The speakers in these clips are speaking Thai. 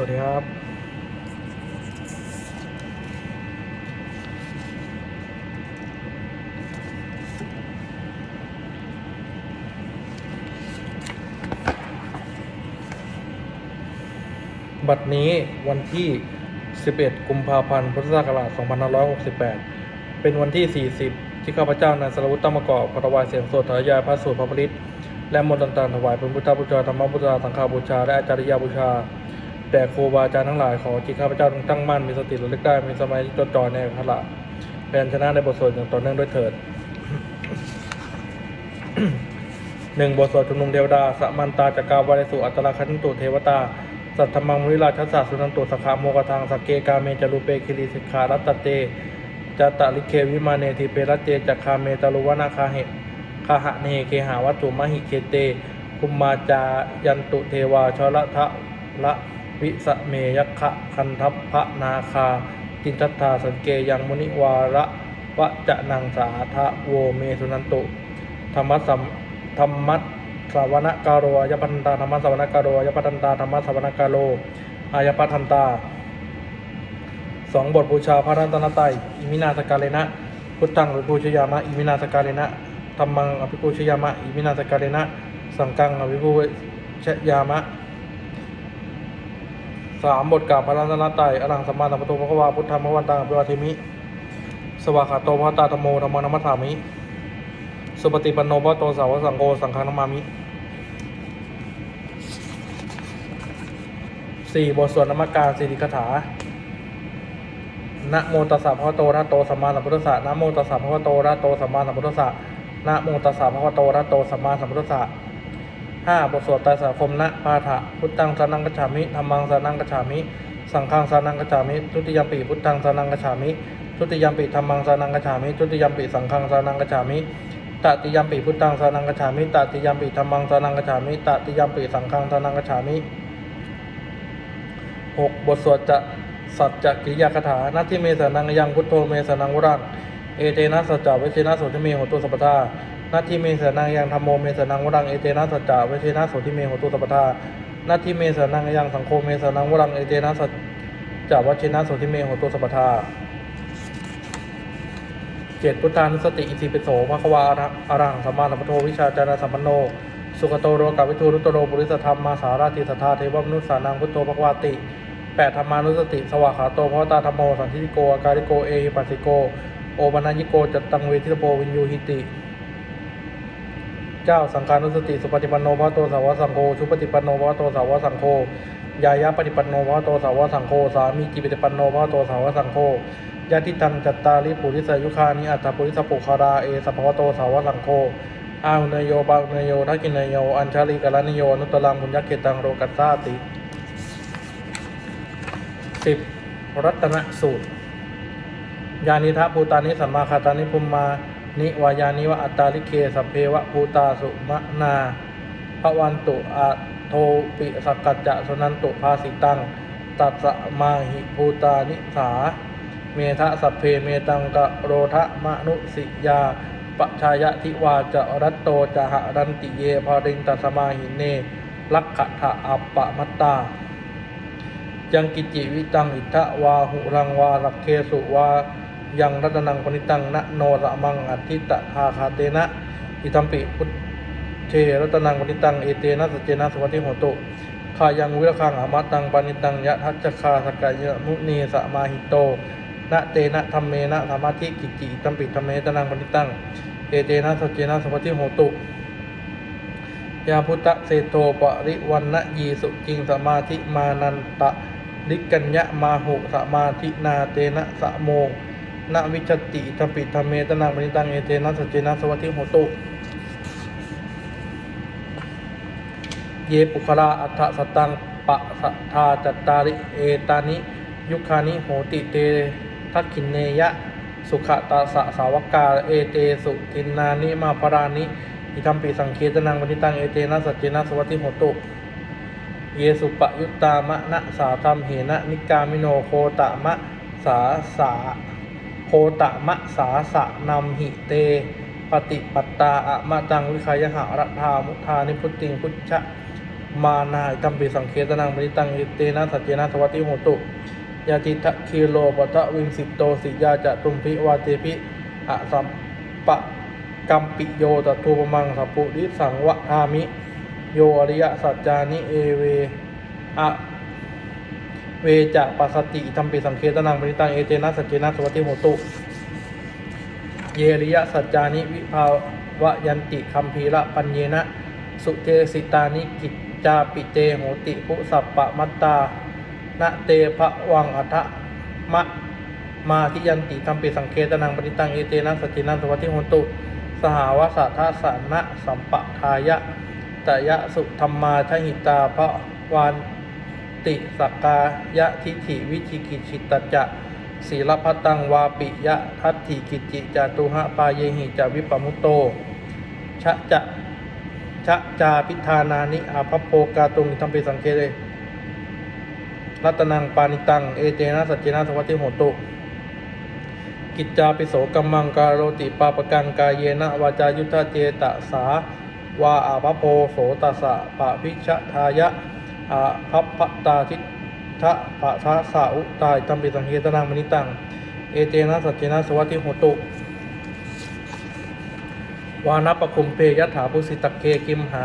วัสดีครับ บัดนี้วันที่ 11 กุมภาพันธ์พุทธศักราช 2568 เป็นวันที่ 40 ที่ข้าพเจ้านายสรวุฒิตั้งประกอบพระวายเสียงสดถายายพระสูตรพระปริตและมนต์ต่างๆถวายเป็นพุทธบูชาธรรมบูชา สังฆบูชา และอาจาริยบูชา แด่ครูบาอาจารย์ทั้งหลายขอที่ข้าพเจ้าตั้งมั่นมีสติระลึกได้มีสมาธิจดจ่อในพระละแผนชนะในบทสวดอย่างต่อเนื่องด้วยเถิดหนึ่งบทสวดชุมนุมเทวดาสมันตาจักราวาเลสุอัตตลคันตุเทวตา สัทธมังวิราชสัสสุนันตุสขาโมกทังสกเกกาเมจารุเปคิริสิกขารัตตเตจตลิเควิมาเนทิเปรตเตจักคาเมตารุวนาคาเหคาหะเนเคหาวัตถุมหิเคเตคุมมาจายันตุเทวาชละทะละ วิสเมยคะคันทัพพะนาคา จินทัตถาสังเกยังมุนิวาระวะจะนังสาทะโวเมสุนันตุธรรมะสัมธรรมะสาวนการโรยปันตาธรรมะสาวนการโรยปันตาธรรมะสาวนการโรอายปัทันตาสองบทบูชาพระรัตนตรัยอิมินาสกาเลนะ พุทธังอภิปูชยามะอิมินาสกาเลนะธรรมังอภิปูชยามะอิมินาสกาเลนะ สังฆังอภิปูชยามะ สามบทกล่าวพระรัตนตรัยอรังสัมมาสัมพุทโธพระควาพุทธังพระวันตังอภิวาเทมิ สวากขาโตพระตาธโมธรรมนัมมัสสามิ สุปฏิปันโนพระโตสาวสังโฆสังฆนามามิสี่บทสวดนมัสการสิริคาถานะโมตัสสะพระโตระโตสัมมาสัมพุทธัสสะนะโมตัสสะพระโตระโตสัมมาสัมพุทธัสสะนะโมตัสสะพระโตระหะโตสัมมาสัมพุทธัสสะ ห้าบทสวดไตรสรณคมนะปาฐะพุทธังสรนังกัจฉามิธรรมังสรนังกัจฉามิ สังฆังสรนังกัจฉามิทุติยมปีพุทธังสรนังกัจฉามิทุติยมปีธรรมังสรนังกัจฉามิทุติยมปีสังฆังสรนังกัจฉามิตติยมปีพุทธังสรนังกัจฉามิตติยมปีธรรมังสรนังกัจฉามิตติยมปีสังฆังสรนังกัจฉามิหกบทสวดจะสัจจกิยาคาถานาทิเมสนังยังพุทโธเมสนังวรังเอเตนะสัจจะเวชนะโสติเมหตุสัพพทา นาทิเมสนังยังธรรมโมเมสนังวรังเอเตนะสัจจะเวชนะโสติเมโหตุสัพพทานาทิเมสนังยังสังโฆเมสนังวรังเอเตนะสัจจะเวชนะโสติเมโหตุสัพพทาเจ็ดพุทธานุสติอิติปิโสภควาอะระอะรังสัมมาสัมพุทโธวิชาจารสัมปันโน สุขโตโรกัวิทูรุตโรบุริสธรรมมาสาราติสัทธาเทวมนุษย์สานังพุทโธภควาติแปดธรรมานุสติ สวากขาโตพระตาธรรมโมสันทิโกอาการิโกเอหิปัสสิโก โอปนัญญิโกจัตตังเวทิโปวินยูหิติ เก้าสังฆานุสติสุปฏิปันโนพระโตสาวสังโฆชุปฏิปันโนพระโตสาวสังโฆยายะปฏิปันโนพระโตสาวสังโฆสามีจิปฏิปันโนพระโตสาวสังโฆยะทิตังจัตตาริปุริสยุคานิอัตถปุริสปุคาราเอสัพพะโตสาวสังโฆอาหุเนโยบาหุเนโยทักกินเนโยอัญชาลีกาลนิโยอนุตตรังบุญยักเกตังโรกัสสาติสิบรัตนสูตร ยานิทะภูตานิสัมมาคาตานิพุมมา นิวายานิวะอัตตาลิเคสเพวะภูตาสุมะนาพระวันตุอะโทปิสกกัจจะสนันตุภาสิตัง ตัสมาหิภูตานิสา เมทะสัพเพเมตังกะโรทะมนุสิยาปชายะทิวาจะรัตโตจะหะรันติเยภาริงตัสมาหินเนลักขะทะอัปปะมัตตา ยังกิจิวิตังอิทะวาหุรังวาลักเคสุวา ยังรัตนังปณิตังนะโนระมังอัติตะหาคาเตนะอิทัมปิพุทเทรัตนังปณิตังเอเตนะสเจนะสวัติโหตุขายังวิรคังอมตังปณิตังยะทัจคาสกายะมุนีสมาหิโตนะเตนะธรรมเมนะธรรมะทิกิจิอตัมปิธรรมเมตนังปณิตังเอเตนะสเจนะสวัติโหตุยาพุทธเศโตปริวันนะยีสุจิงสมาธิมานันตะลิกัญญะมาหุสมาธินาเตนะสะโม นะวิชติธปิธรรมเมตนังปณิตังเอเตนะสจเจนะสวัติโหตุเยปุคลาอัฏฐสตังปะสัทธาจัตตาริเอตานิ ยุคานิโหติเตทักขินเนยะ สุขตาสะสาวกาเอเตสุทินนานิมาปรานิอิทัมปิสังเคตนังปณิตังเอเตนะสัจเจนะสวัติโหตุเยสุปยุตตามะนะสาธรรมเหนะนิกามิโนโคตะมะสาสา โคตะมะสาสะนัมหิเต ปฏิปัตตาอะมะตังวิคายหะระธามุทานิพุติงพุทธะมานาอิตัมปิสังเคตนังปริตังอิเตนะสัจเจนะสวัติโหตุยาติทะคีโลปะทะวิงสิโตสิยาจะตุมพิวาเตพิอะสัมปะกัมปิโยตทูปมังสัพพุริสังวะอามิ โยอริยสัจจานิเอเวอะ เวจะปัสสติทัมปิสังเคตนังปริตังเอเตนะสัจเจนะสวัติโหตุเยริยะสัจจานิวิภาวะยันติคัมภีระปัญเยนะ สุเทสิตานิกิจจาปิเตโหติภุสัพปะมัตตานะเตภะวังอัทะมะมาทิยันติทัมปิสังเคตนังปฏิตังเอเตนะสจจินังสวัติโหตุสหาวสัทธสานะสัมปะทายะตยะสุธรรมาทหิตาภะวาน ติสกกายะทิฐิวิจิกิจิตตจะศีลพัตังวาปิยะทัตถิกิจจิจาตุหะปาเยหิจาวิปมุตโตชะจะชะจาพิธานานิอาภพโพกาตุงทัมปิสังเคเรรัตนังปานิตัง เอเจนะสัจเจนะสวัติโหตุ กิจจาปิโสกัมมังการโรติปาปกังกายเยนะวาจายุทธเจตสาวาอาภโพโสตัสสะปะพิชทายะ อาภัพพตาทิทะปะทะสาอุตายตัมปิสังเคตนังมณิตัง เอเจนะสัจเจนะสวัติโหตุ วานัปปคุมเพยัตถาภูสิตะเคกิมหา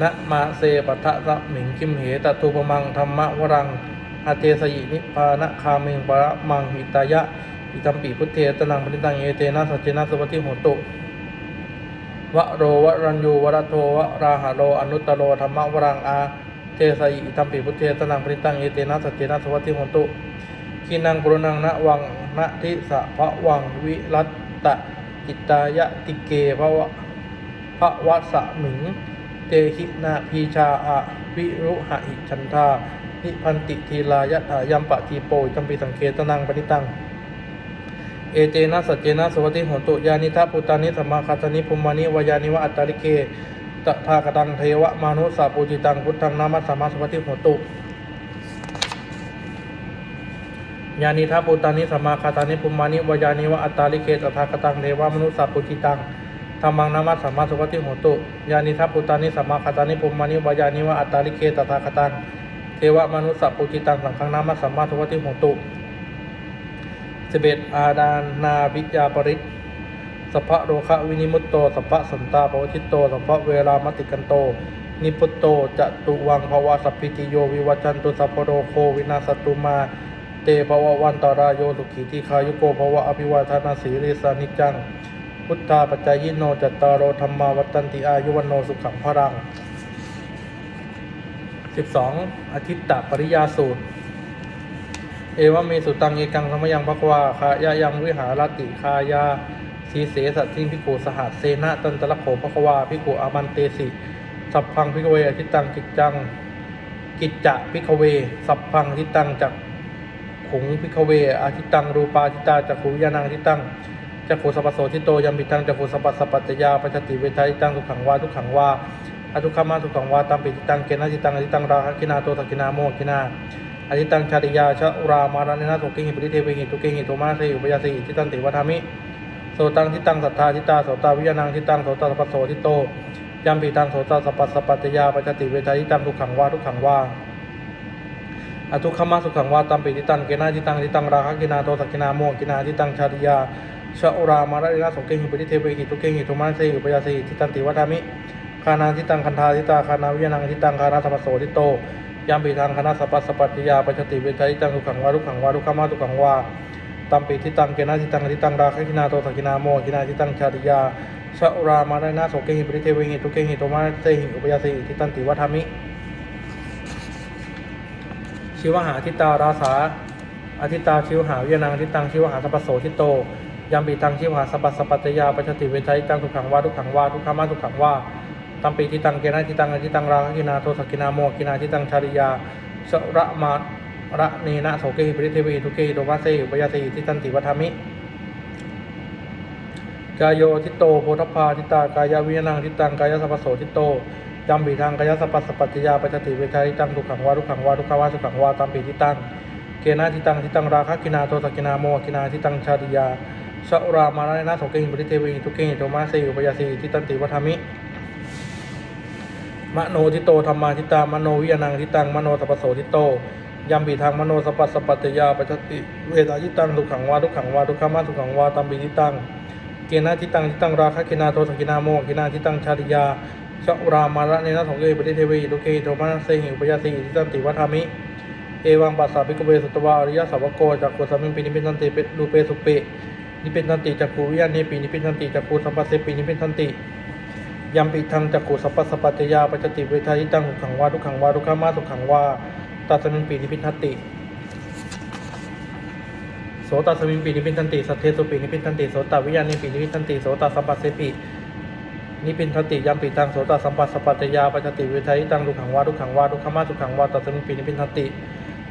นะมาเซปัทะสะหมิงกิมเหตตุปมังธรรมะวรังอาเตสยินิพานะคามิงปะมังหิตายะอิตัมปีพุทเทตนังปณิตังเอเตนะสัจเจนะสวัติโหตุวะโรวะรัญยูวะระโทวะราหะโรอนุตตโรธรรมะวรังอา เทสยิอิตัมปีพุทเทตนังปณิตังเอเตนะสัจเจนะสวัติโหตุขีนังปุรนังนะวังนะทิสะพระวังวิรัตตะจิตายะติเกภวะพระวะสะหมิงเตหินาพีชาอะวิรุหะอิชันธานิพันติทีลายะถายัมปะทีโปยตัมปิสังเคตนังปณิตัง เอเจนะสัจเจนะสวัสดิโหตุยานิทัพุตานิสมมาคาตานิภูมานิวายานิวะอัตตาลิเก ตถากตังเทวะมานุสาปูจิตังพุทธังนามัสสมมาสวัสดิโหตุยานิทัปุตานิสมาคาตานิปุมมานิวายานิวะอัตตาลิเกตถาคตังเทวามนุสสาปุจิตังธรรมังนามัสสมาสุปฏิโหตุยานิทัปุตานิสมาคาตานิปุมมานิวายานิวะอัตตาลิเกตถาคตังเทวมนุสสาปุจิตังสังฆังนามัสสมาสุปฏิโหตุสิบเอ็ดอาดานาวิยาปริต สัพพะโรคะวินิมุตโต สัพพะสันตาปวชิตโต สัพพะเวรามติกันโต นิพุตโตจะตุวังภวะสัพพิติโยวิวัจันตุสัพโรโควินาสตุมาเตภวะวันตารายโยสุขีที่คายุโกภวะอภิวาทนาสีริสานิจจัง พุทธาปัจจยิโนจัตตารโอธรรมาวัตันติอายุวันโนสุขังพรัง 12. อาทิตตปริยาสูตร เอวเมสุตังเอกังสมยังภควาคายายังวิหารติคายา สีเสสัตทิงพิโกสหัสเสนะตันตะละโขภควาพิโกอามันเตสิ สัพพังพิกเวอทิตตังกิจจัง กิจจะพิกเว สัพพังอทิตตังจักขุงพิกเวอาทิตังรูปาทิตาจักขุยานังทิตังจักขุสัพโสทิโตยัมปิตังจักขุสัพสัพปัจจยาปัจจติเวทายตังทุกขังวาทุกขังวาอทุกขมาทุกขังวาตัมปิติตังเกนะทิตังอทิตังราคกินาโตสกินาโมกินาอทิตังชาติยาชะอุรามารานินาโสกิหิปริเทวิหิตุเกหิโทมาเสยุปยาสีทิตันติวัฏามิ โสตังทิตังสัทธาทิตาโสตาวิยานังทิตังโสตสัพพโสทิโตยัมปิตังโสตสัพพสัพปัจจยาปัจจติเวทายตังทุกขังวาทุกขังวาอทุกขมาสุขังวาตัมปิติตังเกนาจิตังจิตังราคะกินาโทสักกินาโมกินาจิตังชาติยาชะอุรามาระรินาสงเกหิปริเทเวหิตุเกหิตุมาเสยุปยาสีทิตันติวัฏามิคานาจิตังคันธาทิตาคานาวิยานังจิตังคานาสัพโสทิโตยามปีทางคณะสัพพสัพปัจจยาปัจจติเวทายตังสุขังวาทุกขังวาทุกขมาทุขังวา ตัมปิติตังเกนาจิตังจิตังราคะกินาโทสักกินาโมกินาจิตังชาติยาชรามาระรินาสเกหิปริเทเวหิตุเกหิตุมาเสยุปยาสีทิตันติวัฏามิชิวหาทิตาราสาอธิตาชิวหาวิยนังทิตังชิวหาสัพโสทิโตยัมปีตังชิวหาสัพสัพปัจจยาปัจจติเวทัยตังทุกขังวาทุกขังวาทุกขามาทุกขังวาตัมปีทิตังเกนะทิตังอทิตังราคะกินาโทสกกินาโมกินาทิตังชาริยาสระมา ระเนนะโสเกหิปริเทวีทุเกหิโตมาเสยุปยาสีทิตันติวัฏมิกายโยทิโตโพธพาทิตากายาวิยานังทิตังกายสัพโสทิโตยัมปีทางกายสัพสัพปัจจยาปัจจติเวทัยตังทุกขังวาทุกขังวาทุกขวาสุขังวาตัมปีทิตังเกนะทิตังทิตังราคะกินาโทสกินาโมกินาทิตังชาติยาสรามาระนะโสเกหิปริเทวีทุเกหิโทมาเสยุปยาสีทิตันติวัฏมิมโนทิโตธรรมาทิตามโนวิยานังทิตังมโนสัพโสทิโต ยัมปีทางมโนสัพพสปัตยาปัจจติเวทาทิตังทุกขังวาทุกขังวาทุกขมาทุกขังวาตัมปีทิตังเกณทิตังทิตังราคะเกนาโทสกินาโมกินาทิตังชาติยาชรามาระเนนะสงเกปฏิเทวีตุเกโทมาเสหิปยาสีทิตันติวัฏามิ เอวังปัสสะภิกเวสุตวาอริยสาวโกจักขุสามิงปินิพิทันติเปรูเปสุเปนิพิทันติจักขุวิญญาณเนปินิพิทันติจักขุสัมปัสเสปินิพิทันติยัมปิทังจักขุสัพพสปปัจจยาปัจจติเวทายิตังสุขังวาทุกขังวาทุกขามาสุขังวา ตัสมิงปินิพิทันติ โสตัสมิงปินิพิทันติสัทเทสุปินิพิทันติ โสตวิญญาณเนปินิพิทันติ โสตสัมปัสเสปินิพินทันติยัมปิตังโสตสัมปัสสปปัจจยาปัจจติเวทายิตังทุกขังวาทุกขังวาทุกขามาสุขังวาตัสมิงปินิพิทันติ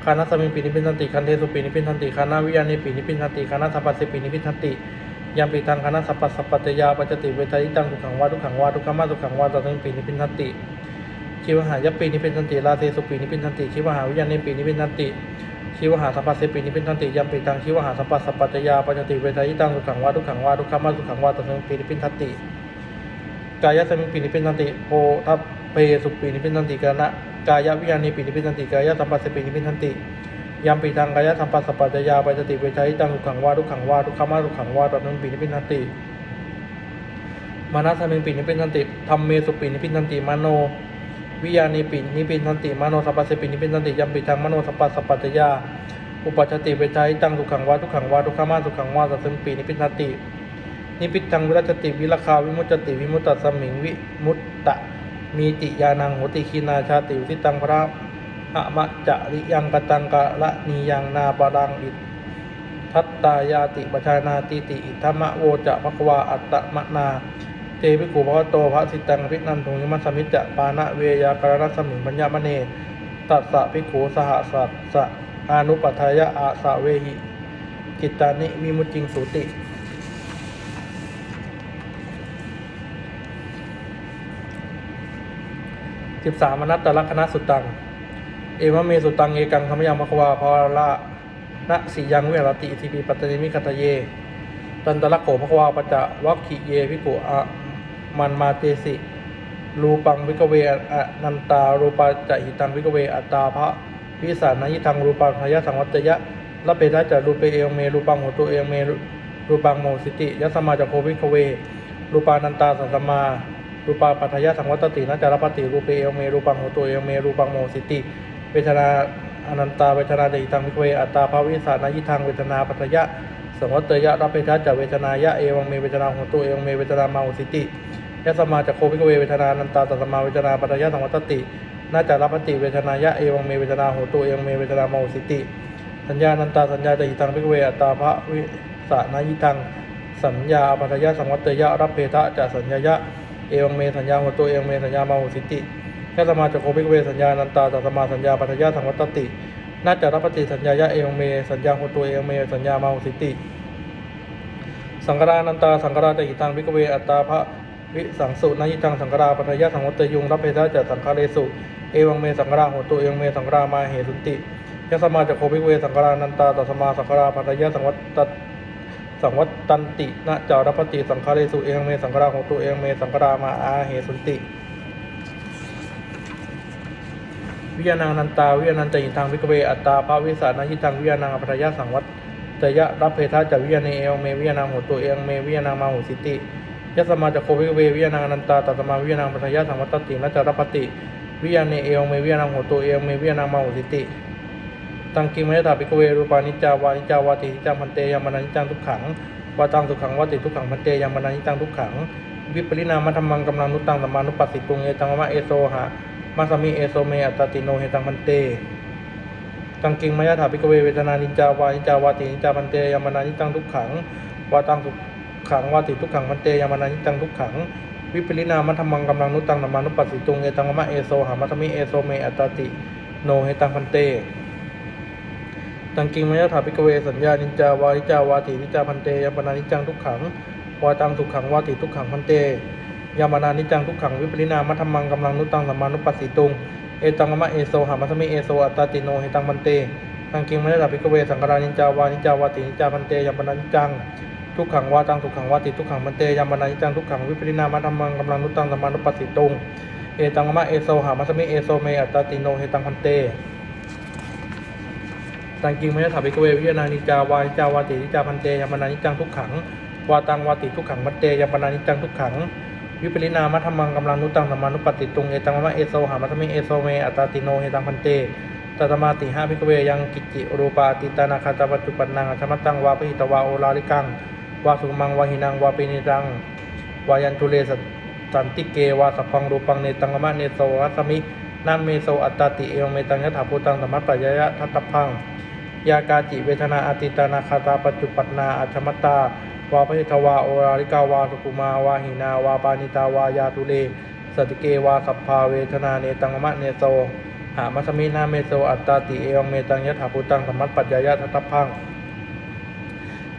คานาสมิงปีนิพิทันติคันเทสุปีนิพิทันติคานาวิญญาณิปีนิพิทันติคานาสัพพะสิปีนิพิทันติยามปีทางคานาสัพพะสัพพะเตยาปัจจติเวทายิตังทุกขังวาทุกขังวาทุกขมาทุกขังวาตัสมิงปีนิพิทันติ ชีวหายปีนิพิทันติลาเทสุปีนิพิทันติชีวหาวิญญาณิปีนิพิทันติชีวหาสัพพะเสปีนิพิทันติยามปีทางชีวหาสัพพะสัพพะเตยาปัจจติเวทายตังทุขังวาทุกขังวาทุกขมาทุขังวาตัสมิงปีนิพิทันติกายสมิงปีนิพินันติโพทัพเพสุปีนิพินันติกานะกายวิญญาณีปีนิพินันติกายสัมปัสสปีนิพินันติยามปีทางกายสัมปัสสปัจจยาปัจจติเวชัยตังทุกขังวาทุกขังวาทุกขมาทุกขังวาตัดนึงปีนิพินันติมานัสมิงปีนิพินันติธรรมเมสุปีนิพินันติมโน วิญญาณีปีนิพินันติมโนสัพพะสปีนิพินันติยมปีทางมโนสัพพสัพปัจจยาอุปัชติเวชัยตังทุขังวาทุกขังวาทุกขมาทุขังวาตัดนึงปีนิพินันตินิพิตังวิรัชติวิรคาวิมุตติวิมุตตสมิงวิมุตตะมีติยานังโหติคีนาชาติอุทิตังพระอะมะจะริยังกตังกะละนียังนาบารังอิทัตตายาติปชานาติติอิทัมะโวจะภควาอัตตมะนา เตวิกุภวโตภะสิตังภิกนันทุงยมัสมิจจะปานะเวยากรณสมิงปัญญามเนตัสสะภิกขุสหสัสสะอานุปัฏฐายะอาสะเวหิจิตตานิวิมุจิงสุติสิบสามนัตตลักษณะสุตัง เอวเมสุตังเอกังธรรมยังมควาภาละนะสียังเวรติสิปีปัตตนิมิคตเย ตันตละโขภควาปะจะวัคขิเยพิกุอะ มันมาเตสิ รูปังวิกเวอนันตา รูปาจะหิตังวิกเวอัตตาภะวิสานายิทังรูปังทายะสังวัตยะละเปทะจะรูเปเอเม รูปังโหตุเอเม รูปังโมสิติยัสมาจะโควิกเว รูปานันตาสัสมา รูปาปัทยะสังวัตตินะจารปติ รูปเอเม รูปังโหตุเอเม รูปังโมสิติเวทนาอนันตาเวทนาเดหิตังวิกเวอัตตาภาวิสานายิทังเวทนาปัทยะ สังวัตยะรับเปทัจะเวทนายะเอวังเมเวทนาโหตุเอวังเมเวทนามาโหสิติยัสมาจะโควิกเวเวทนานันตาสัสสมาเวทนาปัทยะสังวัตติน่าจารปติเวทนายะเอวังเมเวทนาโหตุเอวังเมเวทนามาโหสิติ สัญญานันตาสัญญาเดหิตังวิกเวอัตตาภาวิสานายิตัง สัญญาปัทยะสังวัตยะรับเพทะจะสัญญายะเอวังเมสัญญาหัวตัวเอวังเมสัญญามาหุสิติแค่สมาจะโคภิกเวสัญญานันตาตัสมาสัญญาปัทยะสังวัตติ น่าจะรับปฏิสัญญายะเอวังเม สัญญาหัวตัวเอวังเม สัญญามาสิติ สังกรานันตา สังกราจะหิตังพิกเว อัตตาภะวิสังสุนายิตังสังกราปัทยะสังวัตยุงรับเพทะจะสังฆาเรสุ เอวังเม สังกราหัวตัวเอวังเม สังกรามาเหสุติยะสมาจะโคภิกเว สังกรานันตาตัสมาสังกราปัทยะสังวัตสังวัตตันตินะจารปฏิสังฆาเรสุเอวังเม สังฆราของตัวเอวังเม สังฆรามาอาเหสุติ วิญญาณังนันตาวิญญาณันตยิทางวิกเวอัตตาภาวิสานายิทังวิญญาณังอภัยะสังวัตตยะรับเพทะจากวิญญาณเองเมวิญญาณังหัวตัวเองเมวิญญาณังมาหุสิติยัสมาจะโควิกเววิญญาณังนันตาตัสมาวิญญาณังอภัยะสังวัตตินะจารปฏิวิญญาณเองเมวิญญาณังหัวตัวเองเมวิญญาณังมาหุสิติตังกิมยถาภิกเวรูปานิจาวานิจาวาตินิจังพันเตยามานานิจังทุกขังวาตังทุกขังวาติทุกขังพันเตยามานานิจังทุกขังวิปริณามธรรมังกำลังนุตตังสัมมานุปัสสิตุงเอตังมะเอโซหะ มาสมิเอโซเมอัตติโนเฮตังพันเต ตังกิงมายาถาภิกเวเวทนานิจจาวานิจจาวาตินิจจาพันเตยามานานิจังทุกขังวาตังทุกขังวาติทุกขังพันเตยามานานิจังทุกขัง วิปริณามธรรมังกำลังนุตังสัมานุปัสสิตุงเอตังมะเอโซหะมาสมิเอโซเมอัตติโนเฮตังพันเตตังกิงมายาถาภิกเวสัญญานิจจาวานิจจาวาตินิจจาพันเตยามานานิจจังทุกขังวาตังทุกขังวาติทุกขังพันเต ยามานานิจังทุกขังวิปริณามธรรมังกำลังนุตังสัมมานุปัสสิตุง เอตังมะเอโซหามัสมิเอโซอัตตาติโนเฮตังพันเตตังกิงไมยถาภิกเวสังกรานิจาวานิจาวาตินิจาพันเตยามานานิจังทุกขังวาตังทุกขังวาติทุกขังพันเตยามานานิจังทุกขังวิปริณามธรรมังกำลังนุตังสัมมานุปัสสิตุง เอตังมะเอโซหามัสมิเอโซเมอัตตาติโนเฮตังพันเตตังกิงไม่ได้ถาภิกเววิยานานิจาวานิจาวาตินิจาพันเตยามนานิจังทุกขังวาตังวาติทุกขังมัตเตยามนานิจังทุกขัง วิปริณามัธรรมังกำลังนุตังธรรมานุปติตุงเอตังมะเอโซหามัสมิเอโซเมอัตติโนเฮตังพันเตตตมาติหาภิกเวยังกิจจิรูปาติตานาคาตาปัจจุปันนังอัชมตังวาปิตวาโอลาลิกังวาสุมังวาหินังวาปินิรังวายันตุเลสสันติเกวาสพังรูปังเนตังมะเนโซวัสมินัมเมโซอัตตติเอวเมตังยถาภูตังสมมัตปยะทัตตพังยากาจิเวทนาอติตานาคาตาปัจจุปันนาอัชมตา วาพิทวาโอราริกาวาสุกุมาวาหินาวาปานิตาวายาตุเลสติเกวาสัพพาเวทนาเนตังมะเนโซหามัสมินาเมโซอัตตาติเอวเมตังยถาภูตังสมมัตปัจยยะทัตพัง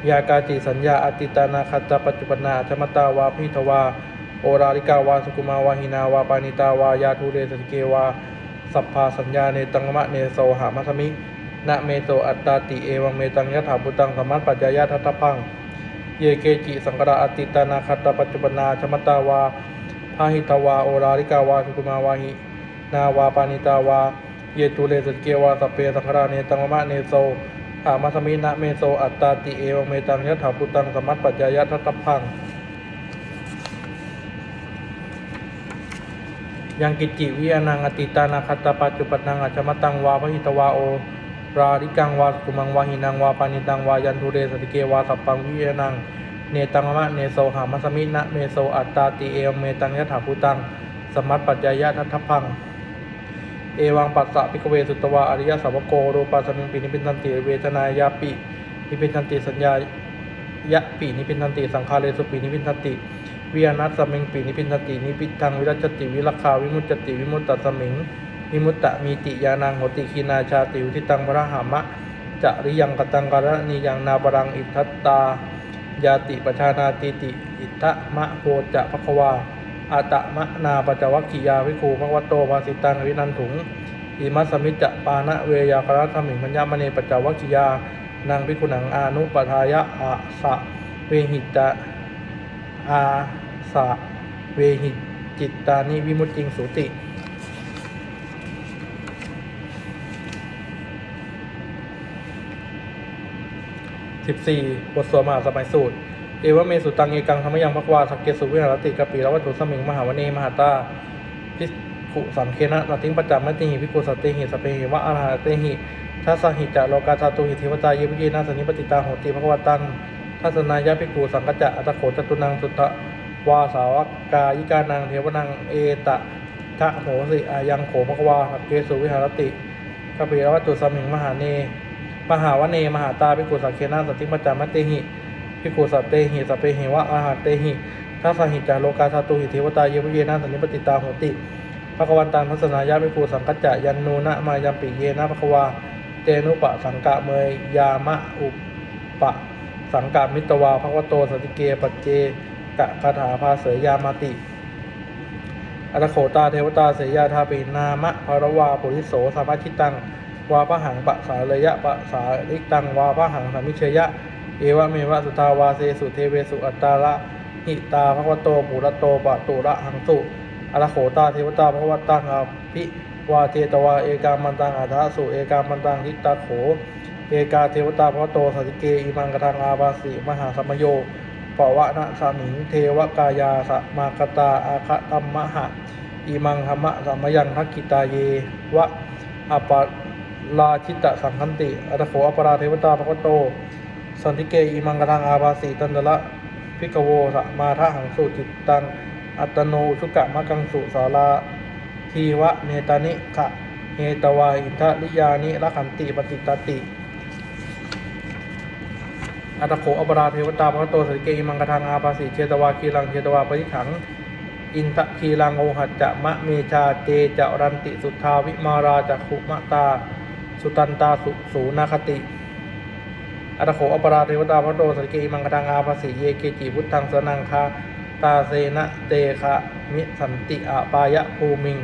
ยากาจิสัญญาอติตานาคตาปัจจุปนาธรรมตาวาพิทวาโอราลิกาวาสุกุมาวาหินาวาปานิตาวายาทูเรสติเกวาสัพพาสัญญาเนตังมะเนโซหามัสมินะเมโซอัตตาติเอวังเมตังยถาบุตังสมมัตปัจจายะทัตพัง เยเกจิสังกระอติตานาคตาปัจจุปนาธรรมตาวาพาหิตาวาโอราลิกาวาสุกุมาวาหินาวาปานิตาวา เยตูเรสติเกวาสเพสังกระเนตังมะเนโซหามัสมินะเมโซอัตตาติเอวเมตังยถาพุตังสมัตปัจจายะทัตตพังยังกิจจิวิยานังอติตานาคตาปัจจุปนังอัจฉมตังวาพหิตวาโอ ราริกังวาสุมังวาหินังวาปานิตังวายันทุเรสติเกวาสัพพังวิยนัง เนตังมะเนโซหามัสมินะเมโซอัตตาติเอวเมตังยะถาพุตัง สมัตปัจจายะทัตตพัง เอวังปัสสะพิกเวสุตวาอริยสาวโกรูปัสมิงปีนิพินทันติเวทนายาปินิพินทันติสัญญายะปีนิพินทันติสังขาเลสุปีนิพินทันติวิยานัสสมิงปีนิพินทันตินิพิทังวิรัจติวิรคาวิมุตจติวิมุตตสมิง วิมุตตะมีติยานังโหติคีนาชาติอุทิตังพระหามะจะริยังกตังการณียังนาบรังอิทัตตายาติปชานาติติ อิทะมะโพจะภควาอาตะมะนาปจวัคคียาวิคูภควโตภาสิตังวินันถุงอิมัสมิจจะปานะเวยาครัธมิงมัญญามณีปจวัคคียานางพิคุนังอานุปทายะอาสะเวหิจะอาสะเวหิจิตตานิวิมุตติงสุติ สิบสี่บทสวดมหาสมัยสูตร เอวเมสุตังเอกังธรรมยังพักวาสักเกสุวิหารติกปีละวัตถุสมิงมหาวเนมหาตาพิขุสังเคนะนาทิงปัจจามติหิพิกุสตเตหิสเปหิวะอาราหะเตหิทัสสหิจะโลกาธาตุหิเทวตาเยวิเยนาสนิปติตาโหติภควตังทัศนายะพิกุสังกัจจะอัตโขจตุนังสุตะวาสาวกายิกานังเทวนังเอตะทะโหสิอายังโขภควาสักเกสุวิหารติกปีละวัตถุสมิงมหาเน มหาวเนมหาตาภิกขุสักเคนะสติปัจจามติหิภิกขุสัตเตหิสพเปหิวะอาหารเตหิทัสสหิจาโลกาธาตุหิเทวตาเยวเยนะสันนิปติตาโหติภควันตังทัศนายาภิกขุสังกัจจะยันนูนะมายัมปิเยนะภควาเตนุปะสังกะเมยยามะอุปะสังกะมิตวาภควโตสติเกปัจเจกะคาถาภาเสยยามาติอัตโขตาเทวตาเสยยาทาปินามะภรวาปุริโสสามาชิตัง วาพหังปะสาเลยะปะสาลิตังวาพหังสามิเชยะ เอวะเมวะสุทาวาเสสุเทเวสุอัตตาละหิตาภควโตปุระโตปะตุระหังสุอรโขตาเทวตาภควตังอาภิวาเทตวาเอกามันตังอาทาสุเอกามันตังทิตาโข เอกาเทวตาภควโตสัติเกอิมังกทังอาบาสิมหาสมโยปวะนะสามิงเทวกายาสมากตาอาคตัมมหะอิมังธรรมะสัมยังทักกิตาเยวะอปา ลาชิตตสังคันติอัตโขอปราเทวตาภควโต สันติเกอิมังกทังอาบาสีตันตละพิกโวสะมาทะหังสุจิตตัง อัตโนชุกะมะกังสุสาลาทีวะเนตานิขะเฮตวาอินทะลิยานิละขันติปฏิตติอัตโขอปราเทวตาภควโตสันติเกอิมังกทังอาบาสีเชตวาคีรังเชตวาปริขัง อินทะคีรังโอหัจจะมะเมชาเตจะรันติสุทธาวิมาราจักขุมะตา สุตันตาสุสูนาคติอัตโขอปราเทวตาพระโตสติเกอิมังคทังอาภาสีเยเกจิพุทธังสนังคาตาเซนะเตคะมิสันติอาปายะภูมิง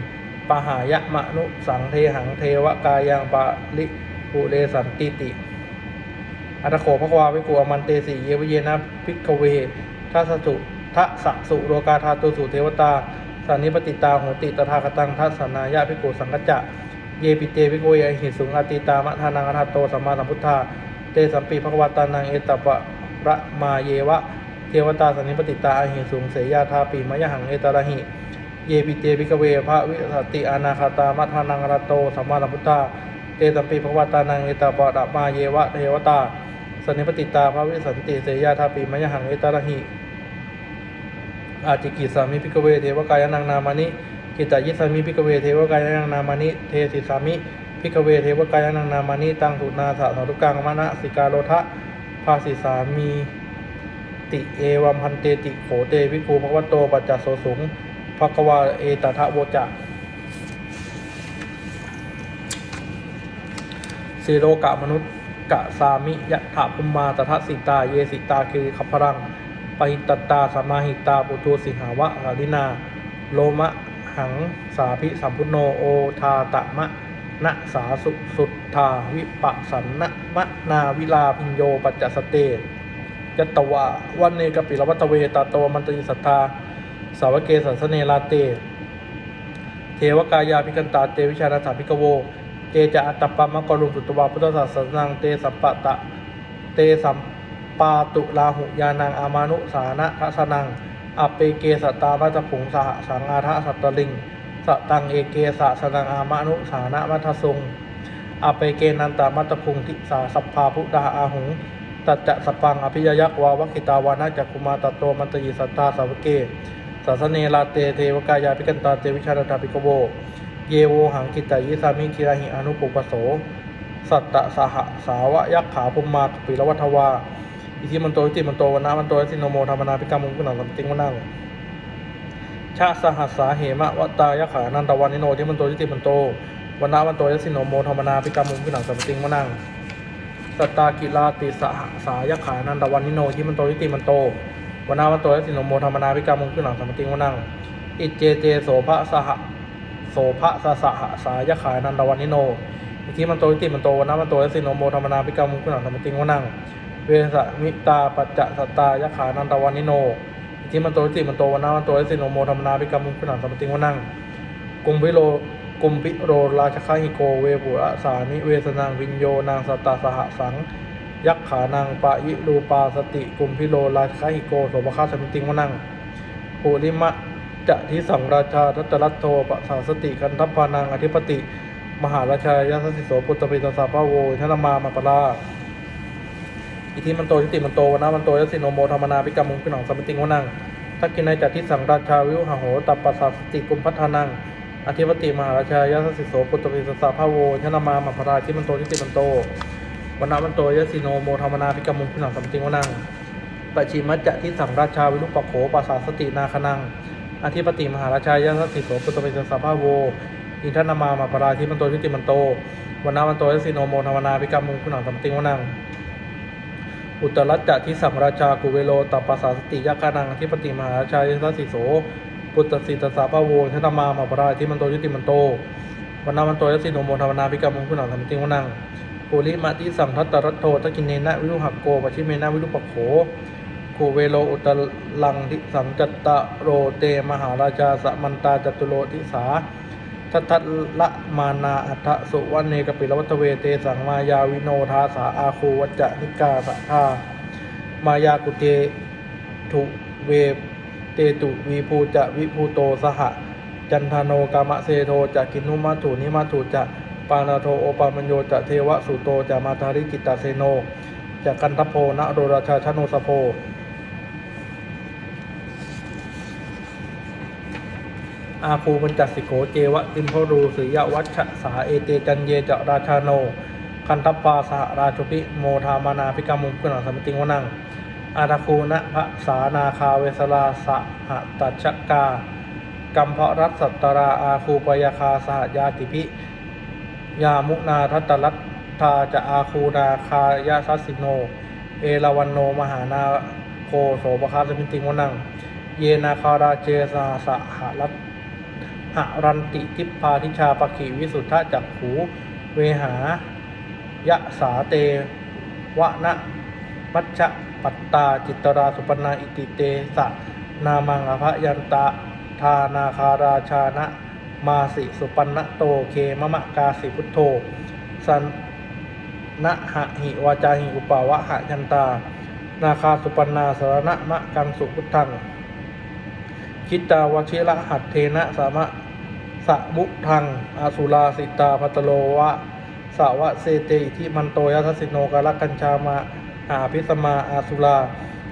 ปหายะมะนุสังเทหังเทวกายังปะลิปุเรสันติติอัตโขภควาวิกุอมันเตสีเยวเยนะพิกเวทัสสุทะสสุโรกาธาตุสุเทวตาสันนิปติตาโหติตถาคตังทัสสนายะภิกขุสังกัจจะ เยปิเตภิกขุเยหิสุงอาติตามะทานังอรหัตโตสัมมาสัมพุทธาเตสัมปีภควตานังเอตปะระมาเยวะ เทวตาสันนิปติตาอหิสุงเสยาธาปีมยหังเอตระหิเยปิเตภิกเวพระวิสติอนาคาตามัทานังอรหัตโตสัมมาสัมพุทธาเตสัมปีภควตานังเอตปะระมาเยวะ เทวตาสันนิปติตาพระวิสันติเสยาธาปีมยหังเอตระหิอาจิกิสามิพิกเวเทวกายนังนามานิ กิตายิสามิพิกเวเทวกายนังนามานิ เทสิสามิพิกเวเทวกายนังนามานิ ตังสุนาสะสารุกังมณสิกาโลทะภาสิสามี ติเอวัมพันเตติโขเตวิภูภควโตปัจจโสสุงภควาเอตทะโวจะสีโลกะมนุษย์กะสามิยะถาภุมมาตถะสิตา เยสิตาคิริขัพรังปหิตตาสมาหิตาปุตุสิหาวะหาลินา โลมะ หังสาภิสัมพุโนโอทาตะมะนะสาสุสุทธาวิปัสสันนะมะนาวิลาพิญโยปัจจสเตยตตวะวันเนกปิลวัตเวตาโตมันตยิสัทธาสาวเกสัสเนลาเต เทวกายาพิกันตาเตวิชานาถาพิกโวเตจะอัตตปปะมกรุงสุตวาพุทธศาสนังเตสัมปะตะ เตสัมปาตุลาหุยานังอามานุสานะทัสนัง อเปเกสตามัตผงสหสังอาทะสัตตลิง สตังเอเกสะสนังอามานุสานะมัทสุงอเปเกนันตามัตพุงทิสาสัพพาพุดาอาหุงตัจจะสปังอภิยยักวาวกิตาวานะจักคุมาตโตมันตยิสัตตาสาวเกสาสเนลาเตเทวกายาพิกันตาเตวิชาตาปิกโวเยโวหังกิตายิสามิคิราหิอนุปุปโส สัตตะสหสาวะยักขาภุมมาปิรวัทวา อิทิมันโตอิติมันโตวนามันโตสินโนโมธรรมนาพิกามุงกุณังสัมติงวนังชาสหัสสาเหมะวตายะขานันตวันนิโนที่มันโตอิติมันโตวนามันโตยสินโนโมธรรมนาพิกามุงกุณังสัมติงวนังสตากิลาติสหสายะขานันตวันนิโนที่มันโตอิติมันโตวนามันโตยสินโนโมธรรมนาพิกามุงกุณังสัมติงวนังอิเจเจโสภะสหโสภะสสหสายะขานันตวันนิโนอิทธิมันโตอิติมันโตวนะมันโตยสินโนโมธรรมนาพิกามุงกุณังธรรมติงวนัง เวสมิตาปัจจะสตตายะขานันตวันนิโนอิทธิมันโตอิมันโตวนะมันโตสิโนโมธรรมนาพิกามุงกุณังธรรมติงวนังกุมพิโลกุมพิโรราชคาหิโกเวปุระสานิเวสนังวินโยนางสตตาสหสัง ยักขานังปะยิรูปาสติกุมพิโลราชคาหิโกโสภคาสมติงวนังปุริมะจะทิสังราชาทัตตรัตโทปะสาสติกันทัพพานังอธิปติ มหาราชายาสสิโสปุตตปิตสาภาโวทนามามาปลา อิทิมันโตทิติมันโตวนะมันโตยสิโนโมธรรมนาพิกรรมุงพิหนังสมติงวนังทักกินในจัตทิสังราชาวิวหโหตัปปะสสติกุมพัฒนังอธิปติมหาราชายาสสิโสปุตตปิตสาภาโวทนามามาปลาที่มันโตทิติมันโตวันนะมันโตยสิโนโมธรรมนาพิกรรมุงพิหนังสมติงวนังปัจฉิมัจจะที่สังราชาวิรุปโขปัสสสตินาคนังอธิปติมหาราชายาสติโสปุตตปิสสาภาโวอินทนามามาปราทิมันโตทิติมันโตวันนามันโตยสิโนโมธรรมนาพิกรรมุงคุณังสมติงวนัง อุตรัจจะที่สังราชากุเวโลตัปปะสาสติยาคานังอธิปติมหาชายาสติโสปุตตสิตสาภาโวอินทนามามาปราทิมันโตทิติมันโตวันนามันโตยสิโนโมธรรมนาพิกรรมุงคุณังสัมติวนังปุริมาติสังทัตตรัตโทตะกินเนนะวิรุหักโกปชิเมนะวิรุปโขกูเวโลอุตลังทิสังจัตตะโรเตมหาราชาสมันตาจตุโลทิสา ทัตทัตละมานาอัฏฐสุวรรณเนกปิลวัตเวเตสังมายาวิโนทาสาอาคูวัจจะนิกาสะทามายากุเตถุเวเตตุวีภูจะวิภูโตสหจันทโนกามะเซโทจะกินุมาถุนิมาถุจะปานาโทโอปามโยจะเทวสุโตจะมาทาริกิตาเซโนจะกันทโพนะโรราชาชโนสโพ อาภูปัญจสิโขเจวะติมพรูสุยวัชสาเอเตจันเยจะราชาโน คันทัปปาสหราชุปิโมทามานาพิกามุกุณังสมติงวนังอาตาคูณพระสานาคาเวสลาสหตัชกากัมเพรัตสัตราอาคูปยาคาสหยาติพิ ยามุนาทัตตรัตทาจะอาคูนาคายาสัสสิโน เอราวันโนมหานาโคโสปคาสมิติงวนัง เยนาคาราเจสาสหรัต หรันติทิพาทิชาปขีวิสุทธะจักขูเวหายะสาเตวะนะมัชะปัตตาจิตราสุปนาอิติเตสะนามังอภยันตะทานาคาราชานะมาสิสุปันะโตเคมะมะกาสิพุทโธสันนะหะหิวาจาหิอุปาวะหะยันตา นาคาสุปันาสารณะมะกังสุพุทธังคิตาวชิระหัตเทนะสามะ สะมุทังอาสุราสิตาพัตโลวะสาวะเซเตอิทิมันโตยัสสิโนกาลกัญชามาอาพิสมาอาสุรา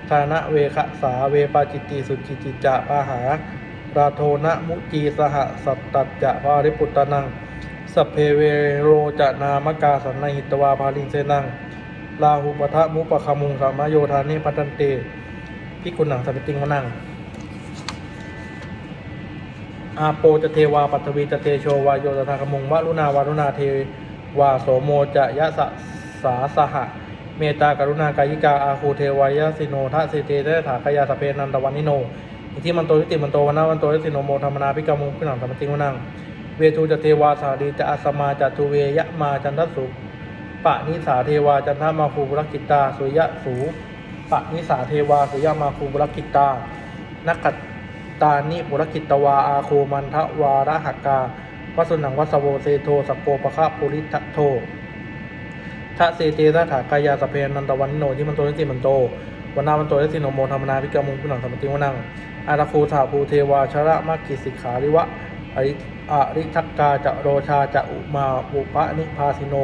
ทานะเวคะสาเวปาจิตติสุจิจิจะปาหา ราโทนะมุจีสหสัตตจจะภาริปุตตนังสเพเวโรจะนามกาสันนหิตวาภาลินเสนังลาหุปทะมุปะคมุงสามโยธานิพัตันเตพิกุณังสัมปติงวนัง อาโปจะเทวาปัตวีจะเตโชวาโยตถาคมุงวะรุณาวารุณาเทวาโสโมจะยะสะสาสหะ เมตากรุณากายิกาอาคูเทวายะสิโนทะเสเตเตถากายาสเพนันตวันนิโนอิทิมันโตยุติมันโตวนาวันโตยสิโนโมธรรมนาพิกามุงพิหนังธรรมติงวนังเวทูจะเทวาสาดีจะอาสมาจะทุเวยะมาจันทสุปะนิสาเทวาจันทมาภูบุรกิตาสุยะสูปะนิสาเทวาสุยะมาภูบุรกิตตานักขัต ตานิบุรกิตตวาอาโคมันทวาระหกาวัสุนังวัสโวเซโทสโปปะคะปุริทะโททะเซเตสะถากายาสเพนันตวันนิโนที่มันโตนิติมันโตวันนามันโตยสิโนโมธรรมนาพิกามุงพุนังธรรมติวนังอาราคูถาภูเทวาชระมักกิสิกขาริวะอริอริทักกาจะโรชาจะอุมาอุปะนิพาสิโน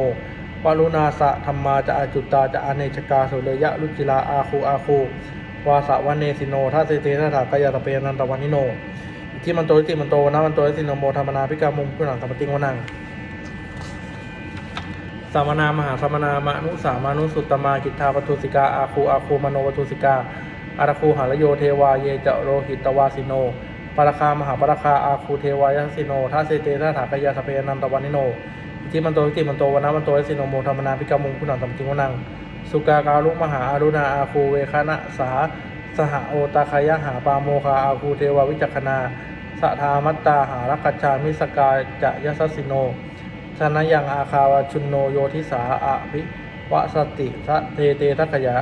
วารุณาสะธรรมาจะอาจุตตาจะอเนชกาสุเลยะลุจิลาอาคูอาคู วาสะวันเนสิโนทะเซเตสะถากายาสพเพนันตวันนิโนที่มันโตนิติมันโตวนนามันโตยสิโนโมธรรมนาพิกามุงพุนังธรรมติงวนังสามนามหาสามนามนุสามานุสุตตมากิทธาปทุสิกาอาคูอาคูมโนปทุสิกาอารคูหารโยเทวาเยจะโรหิตวาสิโนปราคามหาปราคาอาคูเทวายสสิโนทัสเซเตทัถากายาสเปยนันตวันนิโนอิทิมันโตอิติมันโตวนนามันโตยสิโนโมธรรมนาพิกามุงพุนังตัมติงวนัง สุกาการุมหาอรุณาอาคูเวคณะสาสหโอตาคายหาปาโมคาอาคูเทววิจักขณาสทามัตตาหารักกัจจามิสกาจะยสสิโนชนะยังอาคาวชุนโนโยทิสาอะภิวสติทะเทเตทัคยะ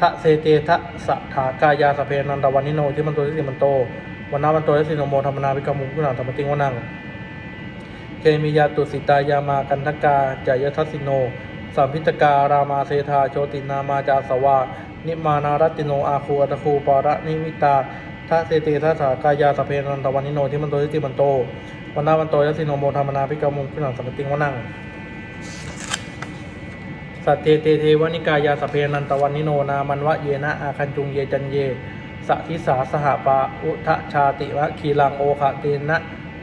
ทะเซเตทะสถากายาสเพนันตวันนิโนที่มันโตที่สิมันโตวันนามันโตที่สิโนโมธรรมนาวิกามุกุณังธรรมติงวนังเคมียาตุสิตายามากันทกาจายทัสสิโน สัมพิตการามาเซธาโชตินามาจาสวา นิมานารตติโนอาคูอัตคูปาระนิมิตาทะเซเตทะสากายาสเพนันตวันนิโนที่มันโตที่มันโตวันนาวันโตยสิโนโมธรรมนาพิกามุงพิหนังสัมปติงวนังสัตเตเตเทวนิกายาสเพนันตวันนิโนนามันวะเยนะอาคันจุงเยจันเยสทิสาสหปาอุทะชาติวะคีลังโอคะเตนะ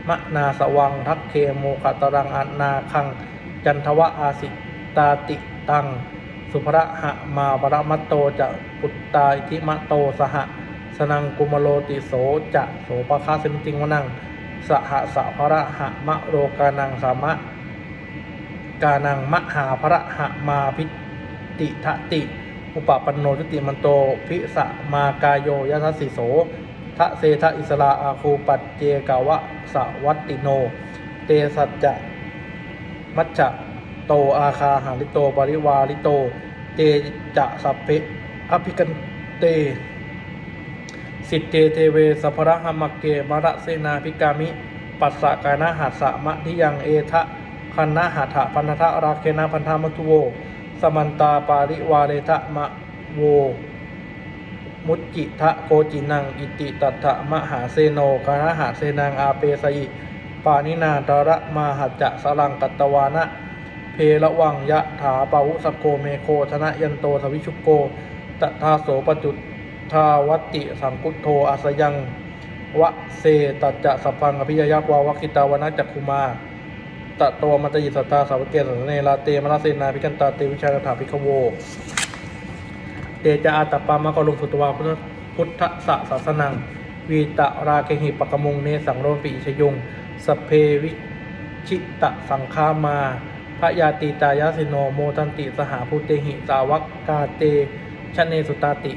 มะนาสวังทักเคโมขตรังอานาคัง จันทวะอาสิ ตาติตัง สุภระหะมาปรมัตโตจะปุตตาอิทิมะโตสหสนังกุมโลติโสจะโสปะคาสมิติงวนังสหสะพระหะมะโรกานังสามะกานังมหาพระหะมาพิติทติ อุปปันโนติมันโตพิสะมากายโยยัสสิโสทะเซทะอิสราอาคูปัจเจกาวะสวัตติโน เตสัจจะมัจจะ โตอาคาหาริโตปริวาริโต เตจะสัพเพอภิกันเต สิทเตเทเวสัพพะหมักเกมระเสนาพิกามิ ปัสสะกานาหัสสะมะทิยังเอทะคันนาหัทะพันธะราเคนาพันธามัทุโว สมันตาปาริวาเรทะมะโว มุจจิทะโกจินัง อิติตัถะมหาเซโนกานาหาเซนังอาเปสยิปานินาตระมาหัจจะสลังกัตตวานะ เพระวังยะถาปาวุสโกเมโคธนะยันโตสวิชุโกตถาโสปจุตทาวัติสังกุโทอาสยังวะเซตัจะสัพพังอภิยยักวาวคิตาวนะจักคุมาตะโตมัตยิสัตตาสาวกเกสันเนลาเตมราเสนาพิกันตาเตวิชาถาภิกขโวเตจาอาตปามะกลุงสุตวาพุทธพุทธสะศาสนัง วีตะราเคหิปกมุงเนสังโรปิชยุงสเพวิชิตะสังคามา พระยาติตายาสิโนโมทันติสหภูเตหิสาวักกาเตชะเนสุตาติ